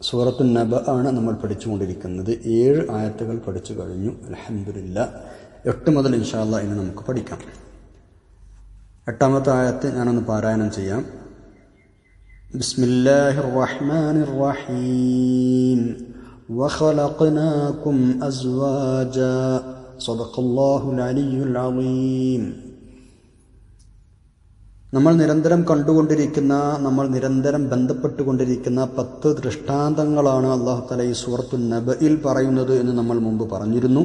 സൂറത്തു നബ ആണ് നമ്മൾ പഠിച്ചുകൊണ്ടിരിക്കുന്നത് ഏഴ് ആയത്തുകൾ പഠിച്ചു കഴിഞ്ഞു അലഹമില്ല എട്ട് മുതൽ ഇൻഷാല്ല ഇനി നമുക്ക് പഠിക്കാം എട്ടാമത്തെ ആയത്ത് ഞാനൊന്ന് പാരായണം ചെയ്യാം ബിസ്മില്ലാഹിർ റഹ്മാനിർ റഹീം وخلقناكم أزواجا صدق الله العلي العظيم നമ്മൾ നിരന്തരം കണ്ടുകൊണ്ടിരിക്കുന്ന നമ്മൾ നിരന്തരം ബന്ധപ്പെട്ടുകൊണ്ടിരിക്കുന്ന പത്ത് ദൃഷ്ടാന്തങ്ങളാണ് അള്ളാഹു തല ഈ സൂറത്തു നബയിൽ പറയുന്നത് എന്ന് നമ്മൾ മുമ്പ് പറഞ്ഞിരുന്നു.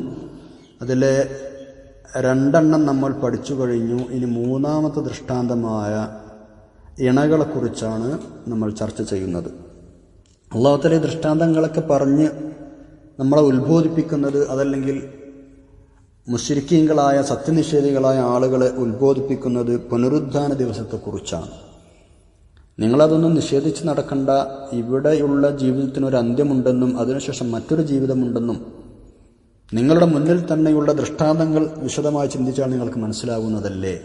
അതിലെ രണ്ടെണ്ണം നമ്മൾ പഠിച്ചു കഴിഞ്ഞു. ഇനി മൂന്നാമത്തെ ദൃഷ്ടാന്തമായ ഇണകളെക്കുറിച്ചാണ് നമ്മൾ ചർച്ച ചെയ്യുന്നത്. അള്ളാഹു തല ദൃഷ്ടാന്തങ്ങളൊക്കെ പറഞ്ഞ് നമ്മളെ ഉത്ബോധിപ്പിക്കുന്നത് അതല്ലെങ്കിൽ മുശ്രിക്കീങ്ങളായ സത്യനിഷേധികളായ ആളുകളെ ഉത്ബോധിപ്പിക്കുന്നത് പുനരുദ്ധാന ദിവസത്തെക്കുറിച്ചാണ്. നിങ്ങളതൊന്നും നിഷേധിച്ച് നടക്കണ്ട. ഇവിടെയുള്ള ജീവിതത്തിനൊരു അന്ത്യമുണ്ടെന്നും അതിനുശേഷം മറ്റൊരു ജീവിതമുണ്ടെന്നും നിങ്ങളുടെ മുന്നിൽ തന്നെയുള്ള ദൃഷ്ടാന്തങ്ങൾ വിശദമായി ചിന്തിച്ചാൽ നിങ്ങൾക്ക് മനസ്സിലാകുന്നതല്ലേ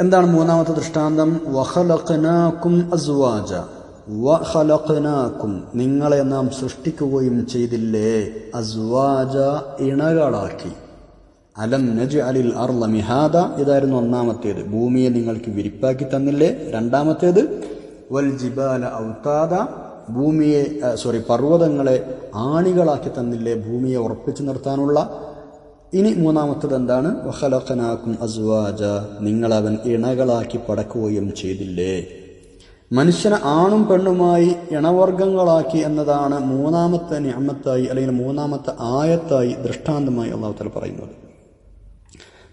എന്താണ് മൂന്നാമത്തെ ദൃഷ്ടാന്തം? വഹലഖനാക്കും അസ്വാജ. വഹലഖനാക്കും നിങ്ങളെ നാം സൃഷ്ടിക്കുകയും ചെയ്തില്ലേ? അസ്വാജ ഇണകളാക്കി. അലം നജ് അലിൽ അർല മിഹാദ. ഇതായിരുന്നു ഒന്നാമത്തേത്. ഭൂമിയെ നിങ്ങൾക്ക് വിരിപ്പാക്കി തന്നില്ലേ? രണ്ടാമത്തേത് വൽ ജിബാല ഔതാദ. ഭൂമിയെ സോറി പർവതങ്ങളെ ആണികളാക്കി തന്നില്ലേ? ഭൂമിയെ ഉറപ്പിച്ചു നിർത്താനുള്ള. ഇനി മൂന്നാമത്തത് എന്താണ്? വഹലഖനാക്കും അസ്വാജ. നിങ്ങളവൻ ഇണകളാക്കി പടക്കുകയും ചെയ്തില്ലേ? മനുഷ്യനെ ആണും പെണ്ണുമായി ഇണവർഗങ്ങളാക്കി എന്നതാണ് മൂന്നാമത്തെ ഞാമത്തായി അല്ലെങ്കിൽ മൂന്നാമത്തെ ആയത്തായി ദൃഷ്ടാന്തമായി അള്ളാഹുത്തല പറയുന്നത്.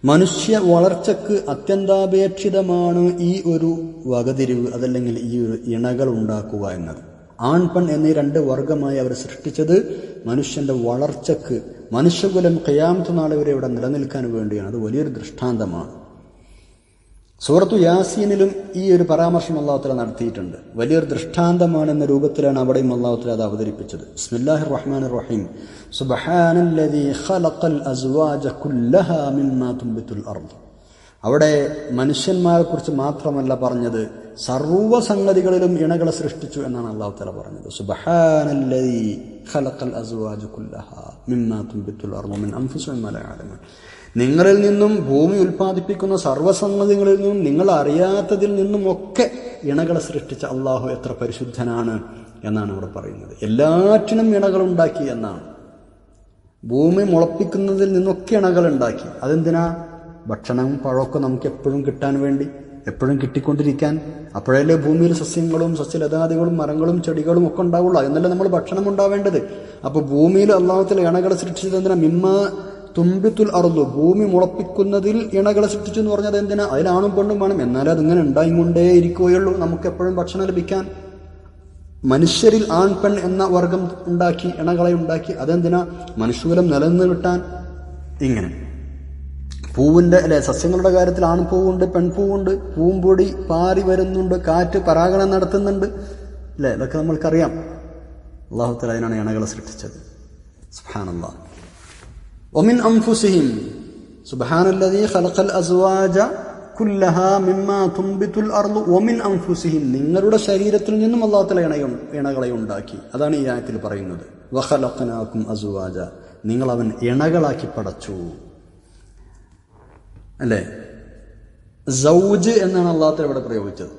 മനുഷ്യ വളർച്ചക്ക് അത്യന്താപേക്ഷിതമാണ് ഈ ഒരു വകതിരിവ് അതല്ലെങ്കിൽ ഈ ഒരു ഇണകൾ ഉണ്ടാക്കുക എന്നത്. ആൺ പെൺ എന്നീ രണ്ട് വർഗമായി അവർ സൃഷ്ടിച്ചത് മനുഷ്യന്റെ വളർച്ചക്ക്. മനുഷ്യകുലം കയ്യാമത്തെ നാൾ വരെ ഇവിടെ നിലനിൽക്കാൻ വേണ്ടിയാണ്. അത് വലിയൊരു ദൃഷ്ടാന്തമാണ്. സൂറത്തു യാസീനിലും ഈ ഒരു പരാമർശം അള്ളാഹുത്തല നടത്തിയിട്ടുണ്ട്. വലിയൊരു ദൃഷ്ടാന്തമാണ് എന്ന രൂപത്തിലാണ് അവിടെയും അള്ളാഹുത്തല അത് അവതരിപ്പിച്ചത്. ബിസ്മില്ലാഹിർ റഹ്മാൻ റഹീം ഖലഖൽ അസ്വാജ മിമ്മാ അവിടെ മനുഷ്യന്മാരെ കുറിച്ച് മാത്രമല്ല പറഞ്ഞത് സർവ സംഗതികളിലും ഇണകളെ സൃഷ്ടിച്ചു എന്നാണ് അള്ളാഹു തല പറഞ്ഞത്. സുബ്ഹാനല്ലദീ ഖലഖൽ അസ്വാജ കുല്ലഹാ മിമ്മാ തുംബിത്തുൽ അർദ്. മിൻ അൻഫുസിഹിം വലാ നിങ്ങളിൽ നിന്നും ഭൂമി ഉൽപ്പാദിപ്പിക്കുന്ന സർവസംഗതികളിൽ നിന്നും നിങ്ങൾ അറിയാത്തതിൽ നിന്നും ഒക്കെ ഇണകളെ സൃഷ്ടിച്ച അള്ളാഹു എത്ര പരിശുദ്ധനാണ് എന്നാണ് ഇവിടെ പറയുന്നത്. എല്ലാറ്റിനും ഇണകളുണ്ടാക്കി എന്നാണ്. ഭൂമി മുളപ്പിക്കുന്നതിൽ നിന്നൊക്കെ ഇണകൾ ഉണ്ടാക്കി. അതെന്തിനാ? ഭക്ഷണവും പഴമൊക്കെ നമുക്ക് എപ്പോഴും കിട്ടാൻ വേണ്ടി എപ്പോഴും കിട്ടിക്കൊണ്ടിരിക്കാൻ. അപ്പോഴല്ലേ ഭൂമിയിൽ സസ്യങ്ങളും സസ്യലതാദികളും മരങ്ങളും ചെടികളും ഒക്കെ ഉണ്ടാവുള്ളൂ. എന്നല്ലേ നമ്മൾ ഭക്ഷണം ഉണ്ടാവേണ്ടത്? അപ്പൊ ഭൂമിയിൽ അള്ളാഹത്തിൽ ഇണകളെ സൃഷ്ടിച്ചത് എന്തിനാ? മിമ്മ തുമ്പിത്തുൽ അറുതു ഭൂമി മുളപ്പിക്കുന്നതിൽ ഇണകളെ സൃഷ്ടിച്ചു എന്ന് പറഞ്ഞത് എന്തിനാ? അതിലാണും പെണ്ണും വേണം. എന്നാലേ അതിങ്ങനെ ഉണ്ടായിക്കൊണ്ടേ ഇരിക്കുകയുള്ളൂ നമുക്ക് എപ്പോഴും ഭക്ഷണം ലഭിക്കാൻ. മനുഷ്യരിൽ ആൺ പെൺ എന്ന വർഗം ഉണ്ടാക്കി ഇണകളെ ഉണ്ടാക്കി അതെന്തിനാ? മനുഷ്യകുലം നിലനിന്ന് കിട്ടാൻ ഇങ്ങനെ. പൂവിന്റെ അല്ലെ സസ്യങ്ങളുടെ കാര്യത്തിൽ ആൺപൂവുണ്ട് പെൺപൂവുണ്ട് പൂമ്പൊടി പാറി വരുന്നുണ്ട് കാറ്റ് പരാഗണം നടത്തുന്നുണ്ട്. അല്ലെ? ഇതൊക്കെ നമ്മൾക്കറിയാം. അള്ളാഹുത്തല അതിനാണ് ഇണകളെ സൃഷ്ടിച്ചത്. സുഹാനല്ലാ ഒമിൻ سبحان الذي ഖലഖൽ അസ്വാജ كلها مما تنبت അർളു ومن അംഫുസിഹിം നിങ്ങളുടെ ശരീരത്തിൽ നിന്നും അള്ളാഹുത്തല ഇണയും ഇണകളെ ഉണ്ടാക്കി. അതാണ് ഈ ആയത്തിൽ പറയുന്നത്. വഖലഖനാകും അസ്വാജ. നിങ്ങൾ അവൻ ഇണകളാക്കി പടച്ചു. അല്ലേ? സൗജ് എന്നാണ് അള്ളാഹുത്തല ഇവിടെ പ്രയോഗിച്ചത്.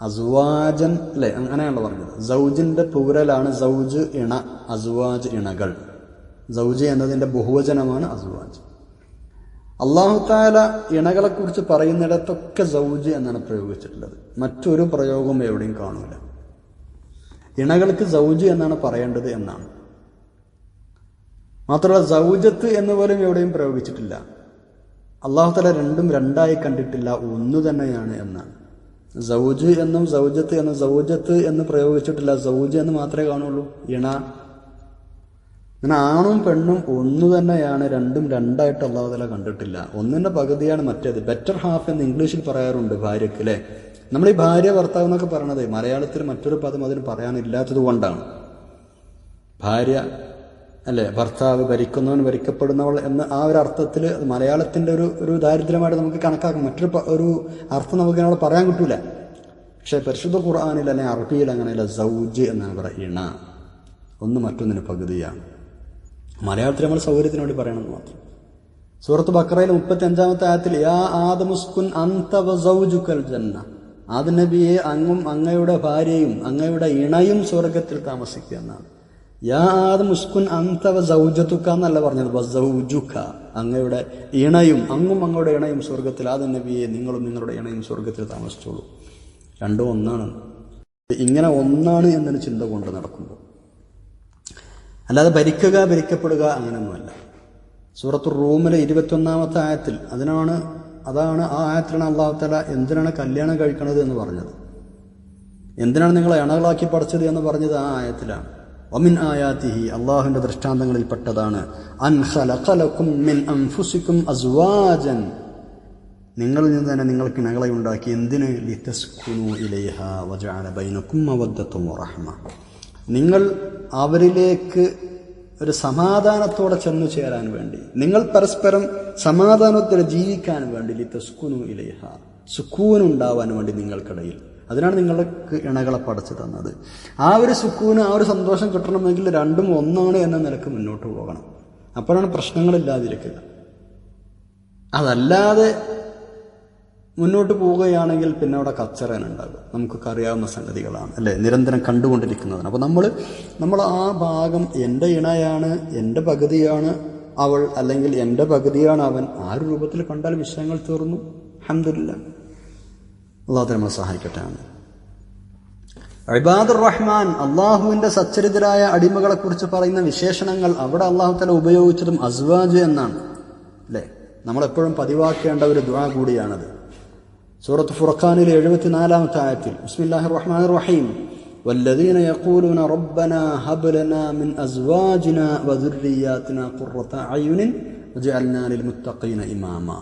അസുവാജൻ അല്ലേ? അങ്ങനെയാണല്ലോ പറഞ്ഞത്. സൗജിന്റെ പൂരലാണ് സൗജ് ഇണ അസുവാജ് ഇണകൾ. സൗജ എന്നതിന്റെ ബഹുവചനമാണ് അസുവാജ്. അള്ളാഹുത്താല ഇണകളെക്കുറിച്ച് പറയുന്നിടത്തൊക്കെ സൗജ് എന്നാണ് പ്രയോഗിച്ചിട്ടുള്ളത്. മറ്റൊരു പ്രയോഗവും എവിടെയും കാണൂല. ഇണകൾക്ക് സൗജ് എന്നാണ് പറയേണ്ടത് എന്നാണ്. മാത്രമല്ല സൗജത്ത് എന്ന് പോലും എവിടെയും പ്രയോഗിച്ചിട്ടില്ല. അള്ളാഹുത്തല രണ്ടും രണ്ടായി കണ്ടിട്ടില്ല ഒന്ന് തന്നെയാണ് എന്നാണ്. സൗജ് എന്നും സൗജത്ത് എന്നും സൗജത്ത് എന്ന് പ്രയോഗിച്ചിട്ടില്ല സൗജ് എന്ന് മാത്രമേ കാണുള്ളൂ. ഇണ അങ്ങനെ ആണും പെണ്ണും ഒന്നു തന്നെയാണ് രണ്ടും രണ്ടായിട്ട് അള്ളാഹുതല കണ്ടിട്ടില്ല. ഒന്നിന്റെ പകുതിയാണ് മറ്റേത്. ബെറ്റർ ഹാഫ് എന്ന് ഇംഗ്ലീഷിൽ പറയാറുണ്ട് ഭാര്യയ്ക്ക് അല്ലേ നമ്മൾ ഈ ഭാര്യ ഭർത്താവ് എന്നൊക്കെ പറയണത് മലയാളത്തിൽ മറ്റൊരു പദം അതിന് പറയാനില്ലാത്തത് കൊണ്ടാണ്. ഭാര്യ അല്ലേ? ഭർത്താവ് ഭരിക്കുന്നവൻ ഭരിക്കപ്പെടുന്നവൾ എന്ന ആ ഒരു അർത്ഥത്തിൽ മലയാളത്തിന്റെ ഒരു ഒരു ദാരിദ്ര്യമായിട്ട് നമുക്ക് കണക്കാക്കാം. മറ്റൊരു ഒരു അർത്ഥം നമുക്ക് അവിടെ പറയാൻ കിട്ടൂല. പക്ഷെ പരിശുദ്ധ ഖുർആാനിൽ അല്ലെങ്കിൽ അറബിയിൽ അങ്ങനെയല്ല സൗജ് എന്നാണ് പറയുക ഒന്ന് മറ്റൊന്നിന് പകുതിയാണ്. മലയാളത്തിൽ നമ്മൾ സൗകര്യത്തിന് വേണ്ടി പറയണമെന്ന് മാത്രം. സൂറത്ത് ബക്രയിൽ മുപ്പത്തി അഞ്ചാമത്തെ ആയത്തിൽ യാ ആദമുസ്കുൻ അന്തവസൗജുക്കൽ ജന്ന. ആദ നബിയെ അങ്ങും അങ്ങയുടെ ഭാര്യയും അങ്ങയുടെ ഇണയും സ്വർഗത്തിൽ താമസിക്കുക എന്നാണ്. യാ ആദമുസ്കുൻ അന്തവ സൗജത്തുക്ക എന്നല്ല പറഞ്ഞത്. സൗജുക്ക അങ്ങയുടെ ഇണയും അങ്ങും അങ്ങയുടെ ഇണയും സ്വർഗത്തിൽ ആദ നബിയെ നിങ്ങളും നിങ്ങളുടെ ഇണയും സ്വർഗത്തിൽ താമസിച്ചോളൂ. രണ്ടും ഒന്നാണ്. ഇങ്ങനെ ഒന്നാണ് എന്നൊരു ചിന്ത കൊണ്ട് നടക്കുമ്പോൾ അല്ലാതെ ഭരിക്കുക ഭരിക്കപ്പെടുക അങ്ങനെയൊന്നുമല്ല സൂറത്തു റൂമിലെ ഇരുപത്തൊന്നാമത്തെ ആയത്തിൽ അതിനാണ് അതാണ് ആ ആയത്തിലാണ് അള്ളാഹുത്തല എന്തിനാണ് കല്യാണം കഴിക്കണത് എന്ന് പറഞ്ഞത്. എന്തിനാണ് നിങ്ങൾ ഇണകളാക്കി പഠിച്ചത് എന്ന് പറഞ്ഞത് ആ ആയത്തിലാണ്. ഒമിൻ ആയാത്തിഹി അള്ളാഹുവിന്റെ ദൃഷ്ടാന്തങ്ങളിൽ പെട്ടതാണ് അൻ മിൻ അസ്വാജൻ. നിങ്ങളിൽ നിന്ന് തന്നെ നിങ്ങൾക്ക് ഇണകളെ ഉണ്ടാക്കി. എന്തിന്? ലിതസ്കുനു ഇലൈഹ വജഅല ബൈനക്കും മവദ്ദത്തും വറഹ്മ. നിങ്ങൾ അവരിലേക്ക് ഒരു സമാധാനത്തോടെ ചെന്നു ചേരാൻ വേണ്ടി നിങ്ങൾ പരസ്പരം സമാധാനത്തോടെ ജീവിക്കാൻ വേണ്ടി ലിത്തസ്കുനു ഇലൈഹ സുക്കൂനുണ്ടാവാൻ വേണ്ടി നിങ്ങൾക്കിടയിൽ. അതിനാണ് നിങ്ങൾക്ക് ഇണകളെ പടച്ചു തന്നത്. ആ ഒരു സുക്കൂന് ആ ഒരു സന്തോഷം കിട്ടണമെങ്കിൽ രണ്ടും ഒന്നാണ് എന്ന നിലയ്ക്ക് മുന്നോട്ട് പോകണം. അപ്പോഴാണ് പ്രശ്നങ്ങളില്ലാതിരിക്കുക. അതല്ലാതെ മുന്നോട്ട് പോവുകയാണെങ്കിൽ പിന്നെ അവിടെ കച്ചറനുണ്ടാകും നമുക്കൊക്കെ അറിയാവുന്ന സംഗതികളാണ് അല്ലേ? നിരന്തരം കണ്ടുകൊണ്ടിരിക്കുന്നതാണ്. അപ്പോൾ നമ്മൾ നമ്മൾ ആ ഭാഗം എന്റെ ഇണയാണ് എന്റെ പകുതിയാണ് അവൾ അല്ലെങ്കിൽ എന്റെ പകുതിയാണ് അവൻ. ആ ഒരു രൂപത്തിൽ കണ്ടാൽ വിഷയങ്ങൾ തീർന്നു. അഹമ്മദില്ല അള്ളാഹു നമ്മളെ സഹായിക്കട്ടെ. അബാദുർ റഹ്മാൻ അള്ളാഹുവിന്റെ സച്ചരിതരായ അടിമകളെ കുറിച്ച് പറയുന്ന വിശേഷണങ്ങൾ അവിടെ അള്ളാഹു തല ഉപയോഗിച്ചതും അസ്വാജ് എന്നാണ്. അല്ലേ? നമ്മളെപ്പോഴും പതിവാക്കേണ്ട ഒരു ദ്വാ കൂടിയാണത്. സൂറത്ത് ഫുർഖാനിലെ എഴുപത്തിനാലാമത്തെ ആയത്തിൽ ബിസ്മില്ലാഹിർ റഹ്മാനിർ റഹീം والذين يقولون ربنا هب لنا من أزواجنا وذرياتنا قرة أعين وجعلنا للمتقين إماما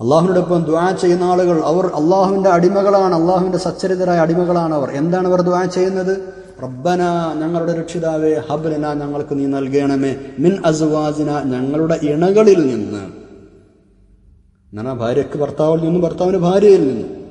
അള്ളാഹുവിനോടൊപ്പം ദുആ ചെയ്യുന്ന ആളുകൾ അവർ അള്ളാഹുവിന്റെ അടിമകളാണ് അള്ളാഹുവിന്റെ സച്ചരിതരായ അടിമകളാണ് അവർ എന്താണ് അവർ ദുആ ചെയ്യുന്നത് റബ്ബന ഞങ്ങളുടെ രക്ഷിതാവേ ഹബ്ലന ഞങ്ങൾക്ക് നീ നൽകണമേ മിൻ അസ്വാജിന ഞങ്ങളുടെ ഇണകളിൽ നിന്ന് എന്നാ ഭാര്യയ്ക്ക് ഭർത്താവിൽ നിന്നും ഭർത്താവിന് ഭാര്യയിൽ നിന്നും.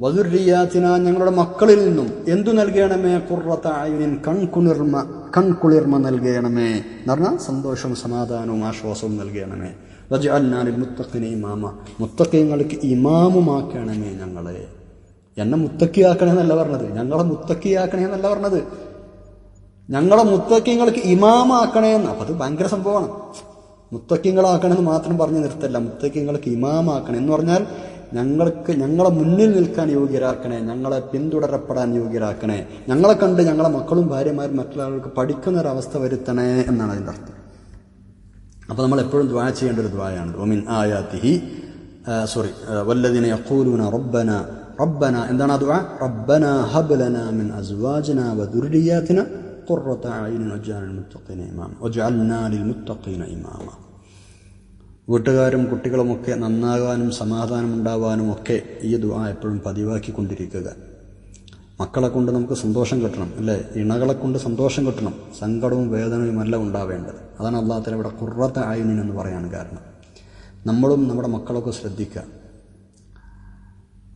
വധുരിയാത്തിന ഞങ്ങളുടെ മക്കളിൽ നിന്നും. എന്തു നൽകണമേ കുറത്തായുനിൻ കൺകുളിർമ കൺകുളിർമ നൽകണമേ. എന്ന് പറഞ്ഞാൽ സന്തോഷവും സമാധാനവും ആശ്വാസവും നൽകണമേ. വജഅൽനാലിൽ മുത്തക്കിനെ ഇമാമ. മുത്തക്കിങ്ങൾക്ക് ഇമാമുമാക്കണമേ ഞങ്ങളെ. എന്നെ മുത്തക്കിയാക്കണേ എന്നല്ല പറഞ്ഞത്. ഞങ്ങളെ മുത്തക്കിയാക്കണേ എന്നല്ല പറഞ്ഞത്. ഞങ്ങളെ മുത്തക്കിങ്ങൾക്ക് ഇമാമാക്കണേ എന്ന് അപ്പം അത് ഭയങ്കര സംഭവമാണ്. മുത്തക്കിങ്ങളാക്കണമെന്ന് മാത്രം പറഞ്ഞ് നിർത്തല്ല. മുത്തക്കിങ്ങൾക്ക് ഇമാമാക്കണം എന്ന് പറഞ്ഞാൽ ഞങ്ങൾക്ക് ഞങ്ങളെ മുന്നിൽ നിൽക്കാൻ യോഗ്യരാക്കണേ. ഞങ്ങളെ പിന്തുടരപ്പെടാൻ യോഗ്യരാക്കണേ. ഞങ്ങളെ കണ്ട് ഞങ്ങളെ മക്കളും ഭാര്യമാരും മറ്റുള്ളവർക്ക് പഠിക്കുന്ന ഒരു അവസ്ഥ വരുത്തണേ എന്നാണ് അതിന്റെ അർത്ഥം. അപ്പോൾ നമ്മൾ എപ്പോഴും ദ്വാ ചെയ്യേണ്ട ഒരു ദ്വായാണ്. ഒമിൻ ആയാത്തിഹി സോറി വല്ലതിനെ യഖൂലൂന റബ്ബന റബ്ബന എന്താണ് ആ ദ്വാ? റബ്ബന ഹബ്ലന മിൻ വ വദുർരിയാതിന ഖുർറത عين വജഅൽ മുത്തഖീന إماما. وجعلنا മുത്തഖീന ഇമാമ വീട്ടുകാരും കുട്ടികളുമൊക്കെ നന്നാകാനും സമാധാനം ഉണ്ടാവാനും ഒക്കെ ഈ ദുആ എപ്പോഴും പതിവാക്കിക്കൊണ്ടിരിക്കുക. മക്കളെ കൊണ്ട് നമുക്ക് സന്തോഷം കിട്ടണം അല്ലേ? ഇണകളെ കൊണ്ട് സന്തോഷം കിട്ടണം. സങ്കടവും വേദനയും അല്ല ഉണ്ടാവേണ്ടത്. അതാണ് അള്ളാഹത്തിന് ഇവിടെ കുറത്ത ആയുനിൻ എന്ന് പറയാൻ കാരണം. നമ്മളും നമ്മുടെ മക്കളൊക്കെ ശ്രദ്ധിക്കുക.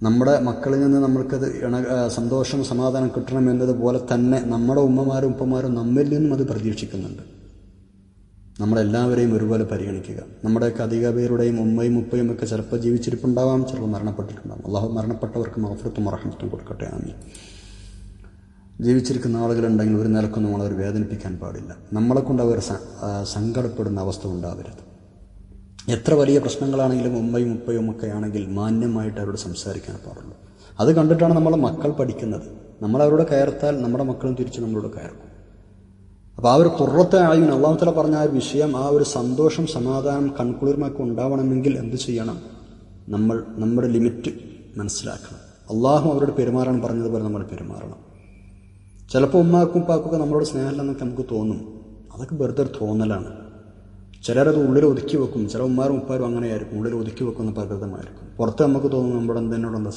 നമ്മുടെ മക്കളിൽ നിന്ന് നമ്മൾക്കത് ഇണ സന്തോഷം സമാധാനം കിട്ടണം എന്നതുപോലെ തന്നെ നമ്മുടെ ഉമ്മമാരും ഉപ്പമാരും നമ്മിൽ നിന്നും അത് പ്രതീക്ഷിക്കുന്നുണ്ട്. നമ്മളെല്ലാവരെയും ഒരുപോലെ പരിഗണിക്കുക. നമ്മുടെയൊക്കെ അധിക പേരുടെയും ഉമ്മയും ഉപ്പയും ഒക്കെ ചിലപ്പോൾ ജീവിച്ചിരിപ്പുണ്ടാവാം ചിലപ്പോൾ മരണപ്പെട്ടിട്ടുണ്ടാവും. അള്ളാഹു മരണപ്പെട്ടവർക്ക് മഹഫറത്തും മറഹമത്തും കൊടുക്കട്ടെ. ആമീൻ. ജീവിച്ചിരിക്കുന്ന ആളുകളുണ്ടെങ്കിൽ ഒരു നിലക്കൊന്നും നമ്മൾ അവർ വേദനിപ്പിക്കാൻ പാടില്ല. നമ്മളെക്കൊണ്ട് അവർ സങ്കടപ്പെടുന്ന അവസ്ഥ ഉണ്ടാവരുത്. എത്ര വലിയ പ്രശ്നങ്ങളാണെങ്കിലും ഉമ്മയും ഉപ്പയും ഒക്കെ ആണെങ്കിൽ മാന്യമായിട്ട് അവരോട് സംസാരിക്കാൻ പാടുള്ളൂ. അത് കണ്ടിട്ടാണ് നമ്മളെ മക്കൾ പഠിക്കുന്നത്. നമ്മൾ അവരോട് കയർത്താൽ നമ്മുടെ മക്കളും തിരിച്ച് നമ്മളോട് കയർക്കും. അപ്പോൾ ആ ഒരു കുറത്തെ ആയുൻ അള്ളാഹുത്തല പറഞ്ഞ ആ ഒരു വിഷയം ആ ഒരു സന്തോഷം സമാധാനം കൺകുളിർമൊക്കെ ഉണ്ടാവണമെങ്കിൽ എന്ത് ചെയ്യണം? നമ്മൾ നമ്മുടെ ലിമിറ്റ് മനസ്സിലാക്കണം. അള്ളാഹു അവരോട് പെരുമാറാൻ പറഞ്ഞതുപോലെ നമ്മൾ പെരുമാറണം. ചിലപ്പോൾ ഉമ്മാക്കും ഉപ്പാക്കൊക്കെ നമ്മളോട് സ്നേഹമില്ലെന്നൊക്കെ നമുക്ക് തോന്നും. അതൊക്കെ വെറുതെ തോന്നലാണ്. ചിലരത് ഉള്ളിൽ ഒതുക്കി വെക്കും. ചില ഉമ്മാരും ഉപ്പാരും അങ്ങനെയായിരിക്കും. ഉള്ളിൽ ഒതുക്കി വെക്കുന്ന പ്രകൃതമായിരിക്കും. പുറത്ത് നമുക്ക് തോന്നും നമ്മുടെ എന്തിനോട് എന്താ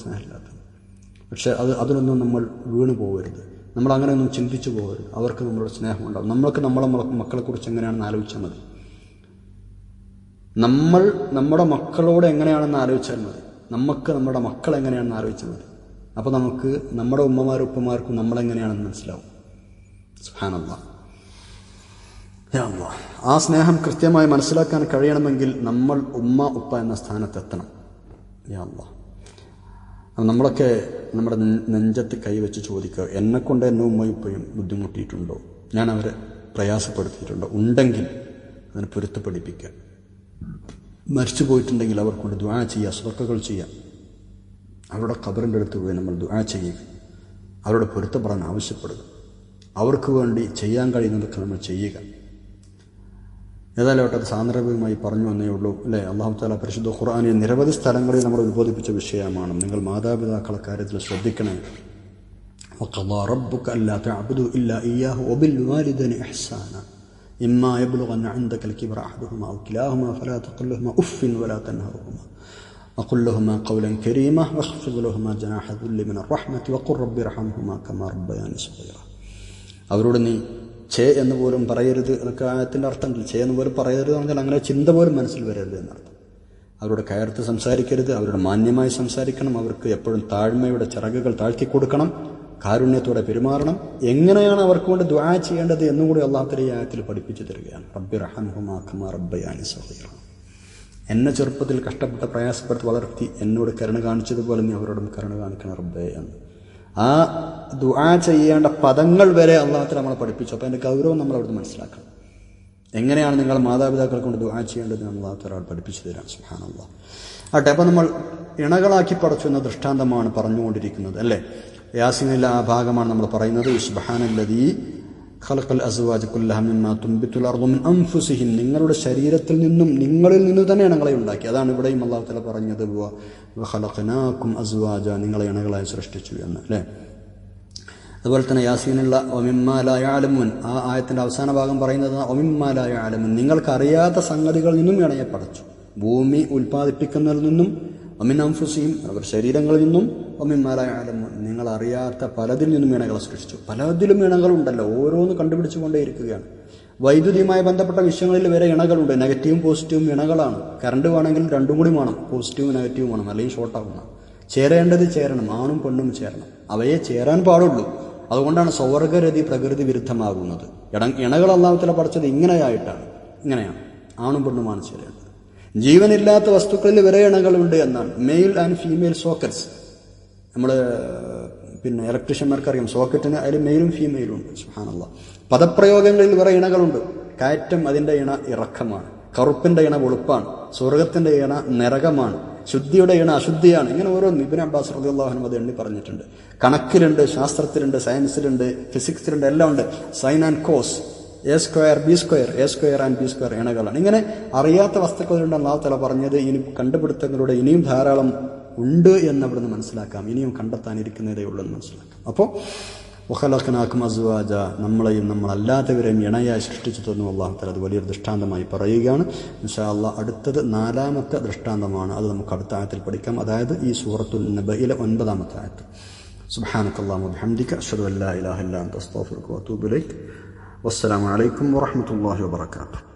പക്ഷേ അത് അതിനൊന്നും നമ്മൾ വീണു പോകരുത്. നമ്മൾ അങ്ങനെയൊന്നും ചിന്തിച്ചു പോകരുത്. അവർക്ക് നമ്മളോട് സ്നേഹമുണ്ടാകും നമ്മൾക്ക് നമ്മളെ മക്കളെക്കുറിച്ച് എങ്ങനെയാണെന്ന് ആലോചിച്ചാൽ മതി. നമ്മൾ നമ്മുടെ മക്കളോട് എങ്ങനെയാണെന്ന് ആലോചിച്ചാൽ മതി. നമുക്ക് നമ്മുടെ മക്കൾ എങ്ങനെയാണെന്ന് ആലോചിച്ചാൽ മതി. അപ്പോൾ നമുക്ക് നമ്മുടെ ഉമ്മമാരും ഉപ്പമാർക്കും നമ്മളെങ്ങനെയാണെന്ന് മനസ്സിലാവും. സുഹാനല്ല ആ സ്നേഹം കൃത്യമായി മനസ്സിലാക്കാൻ കഴിയണമെങ്കിൽ നമ്മൾ ഉമ്മ ഉപ്പ എന്ന സ്ഥാനത്തെത്തണം. യാ നമ്മളൊക്കെ നമ്മുടെ നെഞ്ചത്ത് കൈവച്ച് ചോദിക്കുക എന്നെക്കൊണ്ട് എന്നെ ഉമ്മയും ബുദ്ധിമുട്ടിയിട്ടുണ്ടോ? ഞാൻ അവരെ പ്രയാസപ്പെടുത്തിയിട്ടുണ്ടോ. ഉണ്ടെങ്കിൽ അതിനെ പൊരുത്തപ്പെടിപ്പിക്കുക. മരിച്ചു പോയിട്ടുണ്ടെങ്കിൽ അവർക്കൊണ്ട് ദ്വാ ചെയ്യുക സ്വതക്കകൾ ചെയ്യുക അവരുടെ ഖബറിന്റെ അടുത്ത് പോയി നമ്മൾ ദുആ ചെയ്യുക. അവരുടെ പൊരുത്തപ്പെടാൻ ആവശ്യപ്പെടുക. അവർക്ക് വേണ്ടി ചെയ്യാൻ കഴിയുന്നതൊക്കെ നമ്മൾ ചെയ്യുക. ഏതായാലും അത് സാന്ദർഭികമായി പറഞ്ഞു വന്നേ ഉള്ളൂ അല്ലേ അള്ളാഹു താല പരിശുദ്ധ ഖുർആാനിൽ നിരവധി സ്ഥലങ്ങളിൽ നമ്മൾ ഉത്ബോധിപ്പിച്ച വിഷയമാണ് നിങ്ങൾ മാതാപിതാക്കളെ കാര്യത്തിൽ ശ്രദ്ധിക്കണേ وقضى ربك ألا تعبدوا إلا إياه وبالوالدين إحسانا إما يبلغن عندك الكبر أحدهما أو كلاهما فلا تقل لهما أف ولا تنهرهما وقل لهما قولا كريما واخفض لهما جناح الذل من الرحمة وقل رب ارحمهما كما ربياني صغيرا അവരോട് നീ ചേ എന്ന് പോലും പറയരുത് എന്നൊക്കെ ആയത്തിന്റെ അർത്ഥമുണ്ട്. ചേ എന്ന് പോലും പറയരുത് എന്ന് പറഞ്ഞാൽ അങ്ങനെ ചിന്ത പോലും മനസ്സിൽ വരരുത് എന്നർത്ഥം. അവരോട് കയർത്ത് സംസാരിക്കരുത് അവരോട് മാന്യമായി സംസാരിക്കണം അവർക്ക് എപ്പോഴും താഴ്മയുടെ ചിറകുകൾ താഴ്ത്തി കൊടുക്കണം കാരുണ്യത്തോടെ പെരുമാറണം. എങ്ങനെയാണ് അവർക്ക് കൊണ്ട് ദ്വാ ചെയ്യേണ്ടത് എന്നുകൂടി അള്ളാഹത്തിലെ ഈ ആയത്തിൽ പഠിപ്പിച്ചു തരികയാണ്. റബ്ബി റഹൻഹുമാ റബ്ബയാനി സഹീറ എന്നെ ചെറുപ്പത്തിൽ കഷ്ടപ്പെട്ട പ്രയാസപ്പെട്ട് വളർത്തി എന്നോട് കരുണ കാണിച്ചതുപോലെ നീ അവരോടും കരുണ കാണിക്കണം റബ്ബേ എന്ന്. ആ ദുആ ചെയ്യേണ്ട പദങ്ങൾ വരെ അള്ളാഹത്തിൽ നമ്മളെ പഠിപ്പിച്ചു. അപ്പോൾ അതിന്റെ ഗൗരവം നമ്മൾ അവിടുന്ന് മനസ്സിലാക്കണം. എങ്ങനെയാണ് നിങ്ങൾ മാതാപിതാക്കളെ കൊണ്ട് ദുആ ചെയ്യേണ്ടത് അള്ളാഹത്തിൽ അവിടെ പഠിപ്പിച്ചു തരാം. സുഹാനുള്ള ആട്ടെ അപ്പോൾ നമ്മൾ ഇണകളാക്കി പടച്ചു എന്ന ദൃഷ്ടാന്തമാണ് പറഞ്ഞുകൊണ്ടിരിക്കുന്നത് അല്ലേ? യാസിനിലെ ആ ഭാഗമാണ് നമ്മൾ പറയുന്നത്. സുബഹാനല്ലതീ ഖലഖൽ അസ്വാജ കുല്ലഹ മിമ്മ തുംബിത്തുൽ അർദു മിൻ അൻഫുസിഹിം നിങ്ങളുടെ ശരീരത്തിൽ നിന്നും നിങ്ങളിൽ നിന്ന് തന്നെ ഇണകളെ ഉണ്ടാക്കി. അതാണ് ഇവിടെയും അള്ളാഹു തആല പറഞ്ഞത്. ഖലഖനാകും അസ്വാജ. നിങ്ങളെ ഇണകളായി സൃഷ്ടിച്ചു എന്ന് അല്ലേ? അതുപോലെ തന്നെ യാസീനുള്ള ഒമിമ്മാലായാലമുൻ ആ ആയത്തിന്റെ അവസാന ഭാഗം പറയുന്നത് ഒമിമ്മാലായാലമുൻ നിങ്ങൾക്ക് അറിയാത്ത സംഗതികളിൽ നിന്നും ഇണയെ പടച്ചു ഭൂമി ഉൽപ്പാദിപ്പിക്കുന്നതിൽ നിന്നും ഒമിൻ അംഫുസിയും അവർ ശരീരങ്ങളിൽ നിന്നും ഒമിന്മാരായാലും നിങ്ങൾ അറിയാത്ത പലതിൽ നിന്നും ഇണകളെ സൃഷ്ടിച്ചു പലതിലും ഇണകളുണ്ടല്ലോ. ഓരോന്ന് കണ്ടുപിടിച്ചുകൊണ്ടേയിരിക്കുകയാണ്. വൈദ്യുതിയുമായി ബന്ധപ്പെട്ട വിഷയങ്ങളിൽ വരെ ഇണകളുണ്ട്. നെഗറ്റീവും പോസിറ്റീവും ഇണകളാണ്. കറണ്ട് വേണമെങ്കിൽ രണ്ടും കൂടി വേണം. പോസിറ്റീവും നെഗറ്റീവും വേണം. അല്ലെങ്കിൽ ഷോർട്ടാവുന്ന ചേരേണ്ടത് ചേരണം. ആണും പെണ്ണും ചേരണം. അവയെ ചേരാൻ പാടുള്ളൂ. അതുകൊണ്ടാണ് സ്വർഗരതി പ്രകൃതി വിരുദ്ധമാകുന്നത്. ഇട ഇണകൾ അള്ളാഹത്തിലെ പഠിച്ചത് ഇങ്ങനെയായിട്ടാണ്. ഇങ്ങനെയാണ്. ആണും പെണ്ണുമാണ് ചേരേണ്ടത് ജീവനില്ലാത്ത വസ്തുക്കളിൽ വരെ ഇണകളുണ്ട് എന്നാണ്. Male and female sockets. നമ്മൾ പിന്നെ ഇലക്ട്രീഷ്യന്മാർക്കറിയാം. സോക്കറ്റിന് അതിൽ മെയിലും ഫീമെയിലും ഉണ്ട്. സുഹാനല്ല പദപ്രയോഗങ്ങളിൽ വേറെ ഇണകളുണ്ട്. കയറ്റം അതിന്റെ ഇണ ഇറക്കമാണ്. കറുപ്പിന്റെ ഇണ വെളുപ്പാണ്. സ്വർഗത്തിന്റെ ഇണ നരകമാണ്. ശുദ്ധിയുടെ ഇണ അശുദ്ധിയാണ്. ഇങ്ങനെ ഓരോ നിബിൻ അബ്ബാസ് റബിള്ളാഹുനും അത് എണ്ണി പറഞ്ഞിട്ടുണ്ട്. കണക്കിലുണ്ട് ശാസ്ത്രത്തിലുണ്ട് സയൻസിലുണ്ട് ഫിസിക്സിലുണ്ട് എല്ലാം ഉണ്ട് sine and cos A square B square A square and B square ഇണകളാണ് ഇങ്ങനെ അറിയാത്ത വസ്തുക്കളുണ്ട് അള്ളാഹു തല പറഞ്ഞത് ഇനി കണ്ടുപിടുത്തങ്ങളുടെ ഇനിയും ധാരാളം ഉണ്ട് എന്ന് അവിടുന്ന് മനസ്സിലാക്കാം. ഇനിയും കണ്ടെത്താനിരിക്കുന്നതേ ഉള്ളൂ എന്ന് മനസ്സിലാക്കാം. അപ്പോൾ വഹലഖനാക്കും അസുവാജ നമ്മളെയും നമ്മളല്ലാത്തവരെയും ഇണയായി സൃഷ്ടിച്ചു തന്നു അള്ളാഹുത്തല അത് വലിയൊരു ദൃഷ്ടാന്തമായി പറയുകയാണ്. ഇൻഷാ അള്ളാഹ് അടുത്തത് നാലാമത്തെ ദൃഷ്ടാന്തമാണ്. അത് നമുക്ക് അടുത്ത ആയത്തിൽ പഠിക്കാം. അതായത് ഈ സൂറത്തുൽ നബയിലെ ഒൻപതാമത്തെ ആയത്ത്. സുബ്ഹാനക വസ്സലാമലൈക്കും വറഹ്മത്തുള്ളാഹി വബറകാതുഹു.